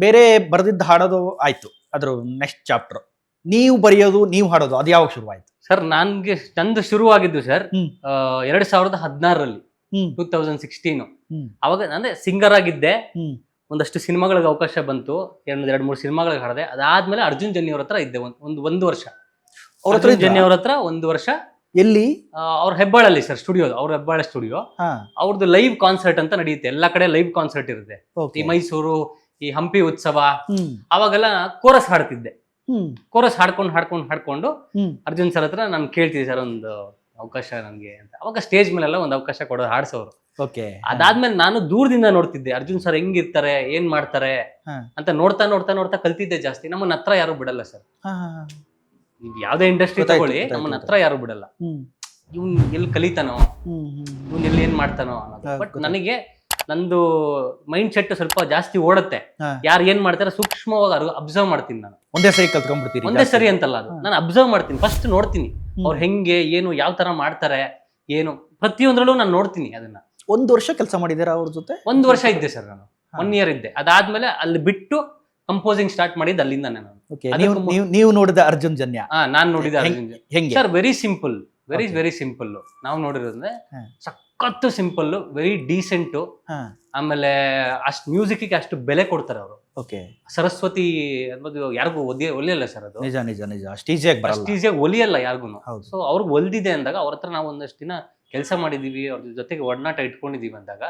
ಬೇರೆ ಬರೆದಿದ್ದ ಹಾಡೋದು ಆಯ್ತು. ಅದ್ರ ನೆಕ್ಸ್ಟ್ ಚಾಪ್ಟರ್ ನೀವು ಬರೆಯೋದು ನೀವು ಹಾಡೋದು ಅದು ಯಾವಾಗ ಶುರುವಾಯ್ತು? ಸರ್ ನನ್ಗೆ ನಂದು ಶುರುವಾಗಿದ್ದು ಸರ್ ಹ್ಮ್. ಎರಡ್ ಸಾವಿರದ ಹದಿನಾರರಲ್ಲಿ ಹ್ಮ್. Two thousand sixteen hmm. ಅವಾಗ ಅಂದ್ರೆ ಸಿಂಗರ್ ಆಗಿದ್ದೆ. ಹ್ಮ್. ಒಂದಷ್ಟು ಸಿನಿಮಾಗಳಿಗೆ ಅವಕಾಶ ಬಂತು. ಎರಡು ಎರಡು ಮೂರು ಸಿನಿಮಾಗಳಿಗೆ ಹಾಡಿದೆ. ಅದಾದ್ಮೇಲೆ ಅರ್ಜುನ್ ಜನ್ನಿ ಅವ್ರ ಹತ್ರ ಇದ್ದೆ ಒಂದ್ ಒಂದು ಒಂದು ವರ್ಷ. ಅವ್ರ ಹತ್ರ ಅರ್ಜುನ್ ಇದ್ರಾ? ಅವ್ರ ಹತ್ರ ಒಂದು ವರ್ಷ. ಎಲ್ಲಿ? ಆ, ಅವ್ರ ಹೆಬ್ಬಾಳಲ್ಲಿ ಸರ್ ಸ್ಟುಡಿಯೋ ಅವ್ರ ಹೆಬ್ಬಾಳ ಸ್ಟುಡಿಯೋ. ಹಾ. ಅವ್ರದ್ದು ಲೈವ್ ಕಾನ್ಸರ್ಟ್ ಅಂತ ನಡೆಯುತ್ತೆ. ಎಲ್ಲಾ ಕಡೆ ಲೈವ್ ಕಾನ್ಸರ್ಟ್ ಇರುತ್ತೆ. ಈ ಮೈಸೂರು ಈ ಹಂಪಿ ಉತ್ಸವ ಅವಾಗೆಲ್ಲ ಕೋರಸ್ ಹಾಡ್ತಿದ್ದೆ. ಕೋರಸ್ ಹಾಡ್ಕೊಂಡು ಹಾಡ್ಕೊಂಡು ಹಾಡ್ಕೊಂಡು ಅರ್ಜುನ್ ಸರ್ ಹತ್ರ ನಾನು ಕೇಳ್ತಿದ್ದೆ ಸರ್ ಒಂದು ಅವಕಾಶ ನನಗೆ ಅಂತ. ಅವಾಗ ಸ್ಟೇಜ್ ಮೇಲೆಲ್ಲ ಒಂದು ಅವಕಾಶ ಕೊಡೋದು ಹಾಡ್ಸೋರು. ಓಕೆ. ಅದಾದ್ಮೇಲೆ ನಾನು ದೂರದಿಂದ ನೋಡ್ತಿದ್ದೆ ಅರ್ಜುನ್ ಸರ್ ಹೆಂಗಿರ್ತಾರೆ ಏನ್ ಮಾಡ್ತಾರೆ? ಅಂತ ನೋಡ್ತಾ ನೋಡ್ತಾ ನೋಡ್ತಾ ಕಲ್ತಿದ್ದೆ ಜಾಸ್ತಿ. ನಮ್ಮನ್ನ ಹತ್ರ ಯಾರು ಬಿಡಲ್ಲ ಸರ್. ಯಾವ್ದೇ ಇಂಡಸ್ಟ್ರಿ ತಗೊಳ್ಳಿ ನಮ್ಮನ್ನ ಹತ್ರ ಯಾರು ಬಿಡಲ್ಲ. ಇವ್ನ್ ಎಲ್ಲಿ ಕಲಿತಾನೋ ಇವ್ನ್ ಎಲ್ಲಿ ಏನ್ ಮಾಡ್ತಾನೋ ಬಟ್ ನನಗೆ ನಂದು ಮೈಂಡ್ ಸೆಟ್ ಸ್ವಲ್ಪ ಜಾಸ್ತಿ ಓಡುತ್ತೆ. ಹಾ. ಯಾರು ಏನ್ ಮಾಡ್ತಾರೆ ಸೂಕ್ಷ್ಮವಾಗಿ ಅಬ್ಸರ್ವ್ ಮಾಡ್ತೀನಿ ನಾನು. ಒಂದೇ ಸರಿ ಕಲ್ತ್ಕೊಂಡ್ಬಿಡ್ತೀರಿ ಒಂದೇ ಜಾಸ್ತಿ. ಸರಿ ಅಂತಲ್ಲ ಅದು. ನಾನು ಅಬ್ಸರ್ವ್ ಮಾಡ್ತೀನಿ. ಫಸ್ಟ್ ನೋಡ್ತೀನಿ. ಹ್ಮ್. ಅವ್ರು ಹೆಂಗೆ ಏನು ಯಾವ ತರ ಮಾಡ್ತಾರೆ ಏನು. ಪ್ರತಿಯೊಂದ್ರಲ್ಲೂ ನಾನು ನೋಡ್ತೀನಿ ಅದನ್ನ. ಒಂದು ವರ್ಷ ಕೆಲಸ ಮಾಡಿದ್ದೀರಾ ಅವ್ರ ಜೊತೆ? ಒಂದು ವರ್ಷ ಇದ್ದೆ ಸರ್ ನಾನು. ಹಾ. ಒನ್ ಇಯರ್ ಇದ್ದೆ. ಅದಾದ್ಮೇಲೆ ಅಲ್ಲಿ ಬಿಟ್ಟು ಕಂಪೋಸಿಂಗ್ ಸ್ಟಾರ್ಟ್ ಮಾಡಿದ್ದು ಅಲ್ಲಿಂದ ನಾನು. ಅದಕ್ಕೂ ನೀವು ಮು- ನೀವು ನೀವು ನೋಡಿದ ಅರ್ಜುನ್ ಜನ್ಯ? ಹಾ ನಾನ್ ನೋಡಿದ ಅರ್ಜುನ್ ಹೆಂಗೆ? Sir very simple very Okay. Very simple ನಾವು ನೋಡಿರೋದ್ರೆ ಹಾ. ಸಖತ್ತು ಸಿಂಪಲ್ ವೆರಿ ಡೀಸೆಂಟು ಆಮೇಲೆ ಅಷ್ಟು ಮ್ಯೂಸಿಕ್ಗೆ ಅಷ್ಟು ಬೆಲೆ ಕೊಡ್ತಾರೆ ಅವರು. ಓಕೆ. ಸರಸ್ವತಿ ಅನ್ನೋದು ಯಾರಿಗೂ ಒಲಿಯ ಒಲಿಯಲ್ಲ ಸರ್ ಅದು? ನಿಜ ನಿಜ ನಿಜ. ಅಷ್ಟು ಈಸಿಯಾಗಿ ಅಷ್ಟು ಈಸಿಯಾಗಿ ಒಲಿಯಲ್ಲ ಯಾರಿಗೂ ಸೊ ಅವ್ರಿಗೆ ಒಲ್ದಿದೆ ಅಂದಾಗ ಅವ್ರ ಹತ್ರ ನಾವು ಒಂದಷ್ಟು ದಿನ ಕೆಲಸ ಮಾಡಿದೀವಿ ಅವ್ರ ಜೊತೆಗೆ ಒಡನಾಟ ಇಟ್ಕೊಂಡಿದೀವಿ ಅಂದಾಗ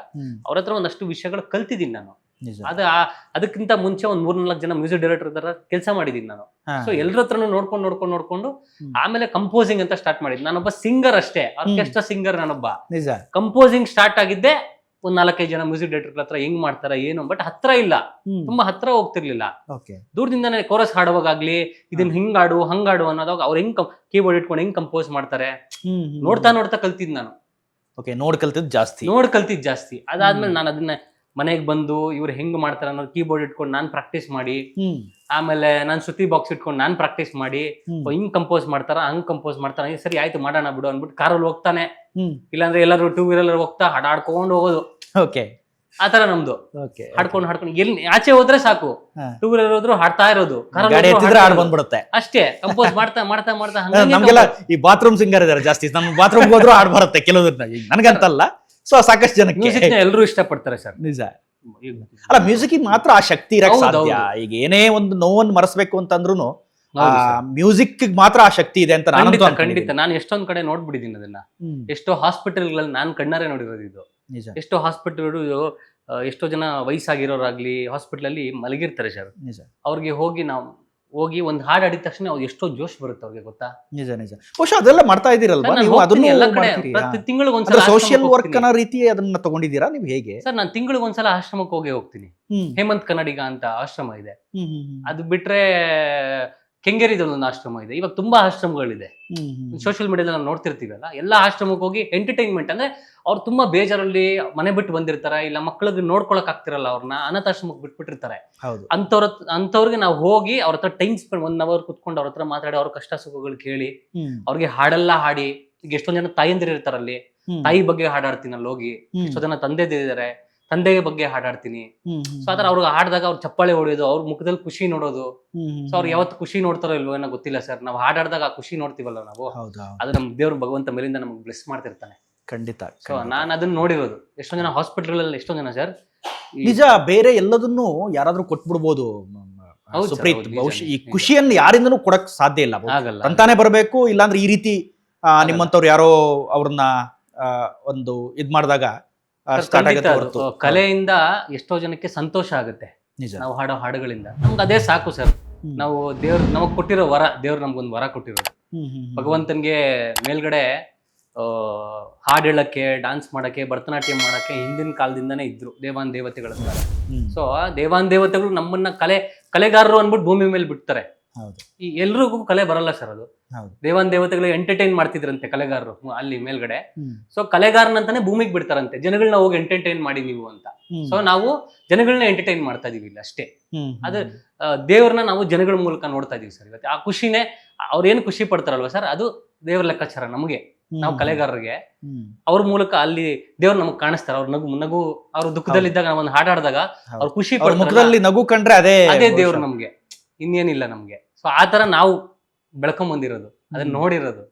ಅವ್ರ ಹತ್ರ ಒಂದಷ್ಟು ವಿಷಯಗಳು ಕಲ್ತಿದ್ದೀನಿ ನಾನು. ಅದ ಅದಕ್ಕಿಂತ ಮುಂಚೆ ಒಂದ್ ಮೂರ್ನಾಲ್ಕು ಜನ ಮ್ಯೂಸಿಕ್ ಡೈರೆಕ್ಟರ್ ತರ ಕೆಲಸ ಮಾಡಿದೀನಿ ನಾನು. ಸೊ ಎಲ್ಲರ ಹತ್ರನು ನೋಡ್ಕೊಂಡು ನೋಡ್ಕೊಂಡು ನೋಡ್ಕೊಂಡು ಆಮೇಲೆ ಕಂಪೋಸಿಂಗ್ ಅಂತ ಸ್ಟಾರ್ಟ್ ಮಾಡಿದ್. ನಾನೊಬ್ಬ ಸಿಂಗರ್ ಅಷ್ಟೇ ಆರ್ಕೆಸ್ಟ್ರಾ ಸಿಂಗರ್ ನಾನೊಬ್ಬ. ಕಂಪೋಸಿಂಗ್ ಸ್ಟಾರ್ಟ್ ಆಗಿದ್ದೆ ಒಂದ್ ನಾಲ್ಕೈದು ಜನ ಮ್ಯೂಸಿಕ್ ಡೈರೆಕ್ಟರ್ ಹತ್ರ ಹೆಂಗ್ ಮಾಡ್ತಾರ ಏನು ಬಟ್ ಹತ್ರ ಇಲ್ಲ. ತುಂಬಾ ಹತ್ರ ಹೋಗ್ತಿರ್ಲಿಲ್ಲ. ದೂರದಿಂದನೇ ಕೋರಸ್ ಹಾಡುವಾಗ್ಲಿ ಇದನ್ನ ಹಿಂಗಾಡು ಹಂಗಾಡು ಅನ್ನೋದಾಗ ಅವ್ರು ಹೆಂಗ್ ಕೀಬೋರ್ಡ್ ಇಟ್ಕೊಂಡು ಹೆಂಗ್ ಕಂಪೋಸ್ ಮಾಡ್ತಾರೆ. ನೋಡ್ತಾ ನೋಡ್ತಾ ಕಲ್ತಿದ್ ನಾನು. ಓಕೆ ನೋಡ್ ಕಲ್ತಿದ್ ಜಾಸ್ತಿ. ನೋಡ್ ಕಲ್ತಿದ್ ಜಾಸ್ತಿ. ಅದಾದ್ಮೇಲೆ. ನಾನು ಅದನ್ನ ಮನೆಗೆ ಬಂದು ಇವ್ರು ಹೆಂಗ್ ಮಾಡ್ತಾರೆ ಅನ್ನೋದು ಕೀಬೋರ್ಡ್ ಇಟ್ಕೊಂಡು ನಾನ್ ಪ್ರಾಕ್ಟೀಸ್ ಮಾಡಿ ಆಮೇಲೆ ನಾನು ಸುತ್ತಿ ಬಾಕ್ಸ್ ಇಟ್ಕೊಂಡು ನಾನ್ ಪ್ರಾಕ್ಟೀಸ್ ಮಾಡಿ ಹಿಂಗ್ ಕಂಪೋಸ್ ಮಾಡ್ತಾರ ಹಂಗ್ ಕಂಪೋಸ್ ಮಾಡ್ತಾರ ಸರಿ ಆಯ್ತು ಮಾಡೋಣ ಬಿಡು ಅನ್ಬಿಟ್ಟು ಕಾರಲ್ಲಿ ಹೋಗ್ತಾನೆ. ಇಲ್ಲಾಂದ್ರೆ ಎಲ್ಲರೂ ಟೂ ವೀಲರ್ ಹೋಗ್ತಾ ಹಾಡಾಡ್ಕೊಂಡು ಹೋಗೋದು. ಓಕೆ. ಆತರ ನಮ್ದು. ಹಾಡ್ಕೊಂಡು ಹಾಡ್ಕೊಂಡು ಎಲ್ಲಿ ಆಚೆ ಹೋದ್ರೆ ಸಾಕು. ಟೂ ವೀಲರ್ ಹೋದ್ರು ಹಾಡ್ತಾ ಇರೋದು. ಬಂದ್ಬಿಡುತ್ತೆ ಅಷ್ಟೇ ಕಂಪೋಸ್ ಮಾಡ್ತಾ ಮಾಡ್ತಾ ಮಾಡ್ತಾ ನಮ್ಗೆಲ್ಲ ಈ ಬಾತ್ರೂಮ್ ಸಿಂಗರ್ ಇದಾರೆ ಜಾಸ್ತಿ. ನಮ್ ಬಾತ್ರೂಮ್ ಹೋದ್ರು ಹಾಡ್ ಬರುತ್ತೆ ಕೆಲವ್ರನ್ನ ನನ್ಗಂತಲ್ಲ. ಸೊ ಸಾಕಷ್ಟು ಜನಕ್ಕೆ ಎಲ್ಲರೂ ಇಷ್ಟಪಡ್ತಾರೆ ಸರ್. ನಿಜ. ಅಲ್ಲ ಮ್ಯೂಸಿಕ್ ಮಾತ್ರ ಆ ಶಕ್ತಿ ಇರಕ್ ಸಾಧ್ಯ. ಈಗ ಏನೇ ಒಂದು ನೋವನ್ನು ಮರೆಸ್ಬೇಕು ಅಂತಂದ್ರು. ಮ್ಯೂಸಿಕ್ ಮಾತ್ರ ಆ ಶಕ್ತಿ ಇದೆ ಅಂತ ನಾನು ಖಂಡಿತ ನಾನು ಎಷ್ಟೊಂದ್ ಕಡೆ ನೋಡ್ಬಿಟ್ಟಿದ್ದೀನಿ ಅದನ್ನ. ಎಷ್ಟೋ ಹಾಸ್ಪಿಟಲ್ಗಳಲ್ಲಿ ನಾನು ಕಣ್ಣಾರೆ ನೋಡಿರೋದು ಇದು. ನಿಜ. ಎಷ್ಟೋ ಹಾಸ್ಪಿಟಲ್ ಎಷ್ಟೋ ಜನ ವಯಸ್ಸಾಗಿರೋರಾಗ್ಲಿ ಹಾಸ್ಪಿಟಲ್ ಅಲ್ಲಿ ಮಲಗಿರ್ತಾರೆ ಸರ್. ನಿಜ. ಅವ್ರಿಗೆ ಹೋಗಿ ನಾವು ಹೋಗಿ ಒಂದ್ ಹಾಡ್ ಆಡಿದ ತಕ್ಷಣ ಅವ್ರು ಎಷ್ಟೋ ಜೋಶ್ ಬರುತ್ತೆ ಅವ್ರಿಗೆ ಗೊತ್ತಾ? ನಿಜ ನಿಜ. ಬಹುಶಃ ಅದೆಲ್ಲ ಮಾಡ್ತಾ ಇದೀರಲ್ವಾ ನಾನು ನೀವು ಹೋಗ್ತೀನಿ ಅದನ್ನು ಎಲ್ಲ ಕಡೆ. ಮಾಡ್ತೀರಿ, ಪ್ರತಿ. ತಿಂಗಳಿಗೆ ಒಂದ್ಸಲ ಸೋಷಿಯಲ್ ವರ್ಕ್ ಅನ್ನೋ ರೀತಿ ಅದನ್ನ ತಗೊಂಡಿದ್ದೀರಾ ನೀವು ಹೇಗೆ? ಸರ್ ನಾನು ತಿಂಗಳಿಗೆ ಒಂದ್ಸಲ ಆಶ್ರಮಕ್ಕೆ ಹೋಗಿ ಹೋಗ್ತೀನಿ. ಹ್ಮ್, ಹೇಮಂತ್ ಕನ್ನಡಿಗ ಅಂತ ಆಶ್ರಮ ಇದೆ. ಹ್ಮ್, ಹ್ಮ್, ಹ್ಮ್. ಅದು ಬಿಟ್ರೆ ಕೆಂಗೇರಿದಲ್ಲಿ ಒಂದು ಆಶ್ರಮ ಇದೆ. ಇವಾಗ ತುಂಬಾ ಆಶ್ರಮಗಳಿದೆ. ಸೋಷಿಯಲ್ ಮೀಡಿಯಾದಲ್ಲಿ ನಾವು ನೋಡ್ತಿರ್ತೀವಲ್ಲ ಎಲ್ಲ ಆಶ್ರಮಕ್ಕೆ ಹೋಗಿ ಎಂಟರ್ಟೈನ್ಮೆಂಟ್ ಅಂದ್ರೆ ಅವ್ರು ತುಂಬಾ ಬೇಜಾರಲ್ಲಿ ಮನೆ ಬಿಟ್ಟು ಬಂದಿರ್ತಾರೆ ಇಲ್ಲ ಮಕ್ಕಳಿಗೆ ನೋಡ್ಕೊಳಕ್ ಆಗ್ತಿರಲ್ಲ ಅವ್ರನ್ನ ಅನಾಥಾಶ್ರಮಕ್ಕೆ ಬಿಟ್ಬಿಟ್ಟಿರ್ತಾರೆ. ಅಂತವ್ರ ಅಂತವ್ರಿಗೆ ನಾವು ಹೋಗಿ ಅವ್ರ ಹತ್ರ ಟೈಮ್ ಸ್ಪೆಂಡ್ ಒನ್ ಅವರ್ ಕುತ್ಕೊಂಡು ಅವ್ರ ಹತ್ರ ಮಾತಾಡಿ ಅವ್ರ ಕಷ್ಟ ಸುಖಗಳು ಕೇಳಿ ಅವ್ರಿಗೆ ಹಾಡೆಲ್ಲ ಹಾಡಿ ಈಗ ಎಷ್ಟೊಂದ್ ಜನ ತಾಯಂದಿರು ಇರ್ತಾರಲ್ಲಿ ತಾಯಿ ಬಗ್ಗೆ ಹಾಡಾಡ್ತೀನಿ ಅಲ್ಲಿ ಹೋಗಿ ಎಷ್ಟೋ ಜನ ತಂದೆ ಇದ್ದಾರೆ ತಂದೆ ಬಗ್ಗೆ ಹಾಡಾಡ್ತೀನಿ. ಸೊ ಆತರ ಅವ್ರಿಗೆ ಹಾಡಿದಾಗ ಅವ್ರು ಚಪ್ಪಾಳೆ ಹೊಡೆಯೋದು ಅವ್ರ ಮುಖದಲ್ಲಿ ಖುಷಿ ನೋಡೋದು. ಸೊ ಅವ್ರು ಯಾವತ್ತು ಖುಷಿ ನೋಡ್ತಾರೋ ಇಲ್ವೋ ಏನೋ ಗೊತ್ತಿಲ್ಲ ಸರ್. ನಾವು ಹಾಡಾಡ್ದಾಗ ಆ ಖುಷಿ ನೋಡ್ತೀವಲ್ಲ ನಾವು. ಅದು ನಮ್ ದೇವ್ರ ಭಗವಂತ ಮೇಲಿಂದ ನಮ್ಗೆ ಬ್ಲೆಸ್ ಮಾಡ್ತಿರ್ತಾನೆ. ಖಂಡಿತ ಸೊ. ನಾನು ಅದನ್ನ ನೋಡಿರೋದು. ಎಷ್ಟೊಂದ್ ಜನ ಹಾಸ್ಪಿಟಲ್ಗಳಲ್ಲಿ ಎಷ್ಟೊಂದ್ ಜನ ಸರ್ ನಿಜ ಬೇರೆ ಎಲ್ಲದನ್ನು ಯಾರಾದ್ರೂ ಕೊಟ್ಬಿಡ್ಬೋದು. ಸುಪ್ರೀತ್. ಬಹುಶಃ ಈ. ಖುಷಿಯನ್ನು ಯಾರಿಂದನೂ ಕೊಡಕ್ ಸಾಧ್ಯ ಇಲ್ಲ. ಅಂತಾನೆ ಬರಬೇಕು ಇಲ್ಲಾಂದ್ರೆ ಈ ರೀತಿ ನಿಮ್ಮಂತವ್ರು ಯಾರೋ ಅವ್ರನ್ನ ಒಂದು ಇದ್ ಮಾಡಿದಾಗ ಸ್ಟಾರ್ಟ್ ಖಂಡಿತ ಆಗುತ್ತೆ ಹೊರತು. ಕಲೆಯಿಂದ ಎಷ್ಟೋ ಜನಕ್ಕೆ ಸಂತೋಷ ಆಗುತ್ತೆ ನಿಜ. ನಾವು ಹಾಡೋ ಹಾಡುಗಳಿಂದ. ನಮ್ಗೆ ಅದೇ ಸಾಕು ಸರ್. ನಾವು ದೇವ್ರ ನಮಗ್ ಕೊಟ್ಟಿರೋ ವರ ದೇವ್ರು ನಮ್ಗೊಂದು ವರ ಕೊಟ್ಟಿರೋದು. ಭಗವಂತನ್ಗೆ ಮೇಲ್ಗಡೆ ಹಾಡು ಹಾಡ್ ಹೇಳಕ್ಕೆ ಡಾನ್ಸ್ ಮಾಡಕ್ಕೆ ಭರತನಾಟ್ಯ ಮಾಡಕ್ಕೆ ಹಿಂದಿನ ಕಾಲದಿಂದನೇ ಇದ್ರು ದೇವಾನ್ ದೇವತೆಗಳ. ಸೊ ದೇವಾನ್ ದೇವತೆಗಳು ನಮ್ಮನ್ನ ಕಲೆ ಕಲೆಗಾರರು ಅನ್ಬಿಟ್ಟು ಭೂಮಿ ಮೇಲೆ ಬಿಡ್ತಾರೆ. ಹೌದು. ಈ ಎಲ್ರಿಗೂ ಕಲೆ ಬರಲ್ಲ ಸರ್ ಅದು. ಹೌದು. ದೇವತೆಗಳು ದೇವತೆಗಳಿಗೆ ಎಂಟರ್ಟೈನ್ ಮಾಡ್ತಿದ್ರಂತೆ ಕಲೆಗಾರರು ಹ್ಮ್, ಅಲ್ಲಿ ಮೇಲ್ಗಡೆ. ಹ್ಮ್. ಸೊ ಕಲೆಗಾರನಂತಾನೆ ಭೂಮಿಗೆ ಬಿಡ್ತಾರಂತೆ. ಜನಗಳನ್ನ ಹೋಗಿ ಎಂಟರ್ಟೈನ್ ಮಾಡಿ ನೀವು ಅಂತ. ಹ್ಮ್. ಸೊ ನಾವು ಜನಗಳನ್ನ ಎಂಟರ್ಟೈನ್ ಮಾಡ್ತಾ ಇದೀವಿ ಇಲ್ಲಿ ಅಷ್ಟೇ. ಹ್ಮ್, ಅದು- ಹ್ಮ್. ಆ, ದೇವ್ರನ್ನ ನಾವು ಜನಗಳ ಮೂಲಕ ನೋಡ್ತಾ ಇದೀವಿ ಸರ್ ಇವತ್ತು. ಆ ಖುಷಿನೇ ಅವ್ರೇನು ಖುಷಿ ಪಡ್ತಾರಲ್ವಾ ಸರ್? ಅದು ದೇವ್ರ ಲೆಕ್ಕಾಚಾರ ನಮಗೆ. ನಾವು ಕಲೆಗಾರರಿಗೆ. ಹ್ಮ್. ಅವ್ರ ಮೂಲಕ ಅಲ್ಲಿ ದೇವ್ರು ನಮಗ್ ಕಾಣಿಸ್ತಾರೆ. ಅವ್ರ ನಗು ನಗು ಅವ್ರ ದುಃಖದಲ್ಲಿದ್ದಾಗ ನಾವು ಒಂದು ಹಾಡಾಡಿದಾಗ ಹೌದು. ಅವ್ರ ಖುಷಿ ಅವ್ರ ಪಡ್ತಾರಲ್ಲ, ಮುಖದಲ್ಲಿ ನಗು ಕಂಡ್ರೆ ಅದೇ ಅದೇ. ದೇವ್ರು ನಮ್ಗೆ. ಇನ್ನೇನಿಲ್ಲ ನಮ್ಗೆ. ಸೊ ಆ ಥರ ನಾವು ಬೆಳ್ಕೊಂಬಂದಿರೋದು. ಅದನ್ನ ನೋಡಿರೋದು.